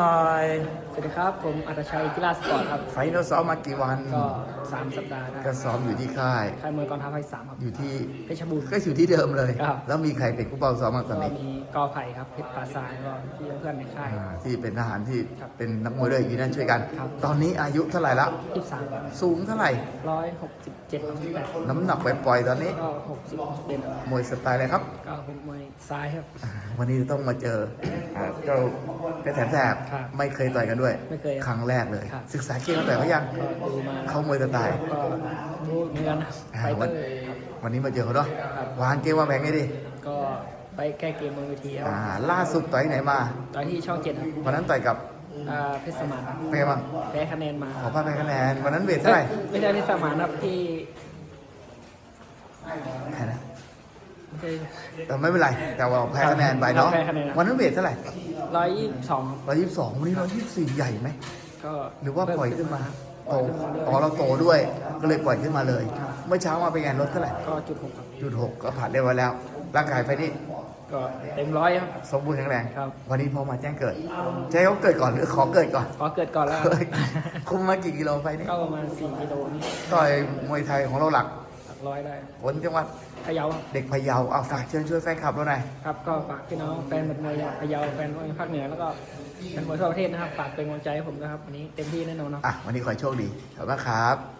uh, หน่อยสวัสดีครับ ผมอัตชัยกีฬาสปอร์ตครับไฟนอลซ้อมมากี่วันก็สามสัปดาห์ได้ก็ซ้อมอยู่ที่ค่ายค่ายมวยกองทัพภาคสามครับอยู่ที่เพชรบูรณ์ก็อยู่ที่เดิมเลย ครับ แล้วมีใครเป็นผู้เป้าซ้อมมางตก็อนนี้มีกอไผ่ครับเพชรปราสาทก็พี่เพื่อนในค่าย อ่าที่เป็นทหารที่ครับเป็นนักมวยด้วยอยู่นั่นช่วยกัน ครับ ตอนนี้อายุเท่าไหร่ละยี่สามสูงเท่าไหร่ ร้อยหกสิบเจ็ดสิบแปดน้ำหนักปล่อยๆตอนนี้ ก็หกสิบเป็นมวยสไตล์อะไรครับ ก็เป็นมวยซ้ายครับอ่าวันนี้ต้องมาเจออ่าเจ้าเพชรแสนแสบครับ ไม่เคยต่อยกันด้วย ไม่เคยครั้งแรกเลย ครับศึกษาเก่งกันต่อยเขายังก็ดูมา เขามวยสไตล์ก็รู้เหมือนกันนะอ่าไฟวัเตนอร์ครับ วันนี้มาเจอเขาเนาะครับ วางเกมวางแผนไงดีก็ไปแก้เกมบนเวทีครับอ่าล่าสุดต่อยไหนมาตอนที่ช่องเจ็ดครับวันนั้นต่อยกับอ่าเพชรสมานครับเป็นไงบ้างแพ้คะแนนมาขอพาไปคะแนนวันนั้นเวทเท่าไหร่ไม่ใช่เพชรสมานครับที่แพ้นะไม่ใช่ แต่ไม่เป็นไรแต่ว่าแพ้คะแนนไปเนาะแพ้คะแนน วันนั้นเวทเท่าไหร่ ร้อยยี่สิบสองร้อยยี่สิบสองวันนี้ร้อยยี่สิบสี่ใหญ่ไหม ก็หรือว่าปล่อยขึ้นมาโตปล่อยขึ้นมาด้วยอ๋อเราโตด้วย ก็เลยปล่อยขึ้นมาเลย เมื่อเช้ามาเป็นไงลดเท่าไหร่ ก็จุดหกครับ จุดหกก็ผ่านได้ไว้แล้ว ร่างกายไฟนี้ก็เต็มร้อยครับ สมบูรณ์แข็งแรงครับ วันนี้พอมาแจ้งเกิดใช้เขาเกิดก่อนหรือขอเกิดก่อน ขอเกิดก่อนแล้วเฮ้ยคุมมากี่กิโลไฟนี้ก็ประมาณสี่กิโลนี่ต่อยมวยไทยของเราหลักหลัก ร้อยได้คนจังหวัดพะเยาครับเด็กพะเยาเอาฝากเชิญช่วยแฟนคลับเราหน่อยครับก็ฝากพี่น้องแฟนบัดมวยพะเยาแฟนมวยภาคเหนือแล้วก็แฟนมวยทั่วประเทศนะครับฝากเป็นกำลังใจให้ผมนะครับวันนี้เต็มที่แน่นอนเนาะอะวันนี้ขอให้โชคดีขอบคุณมากครับ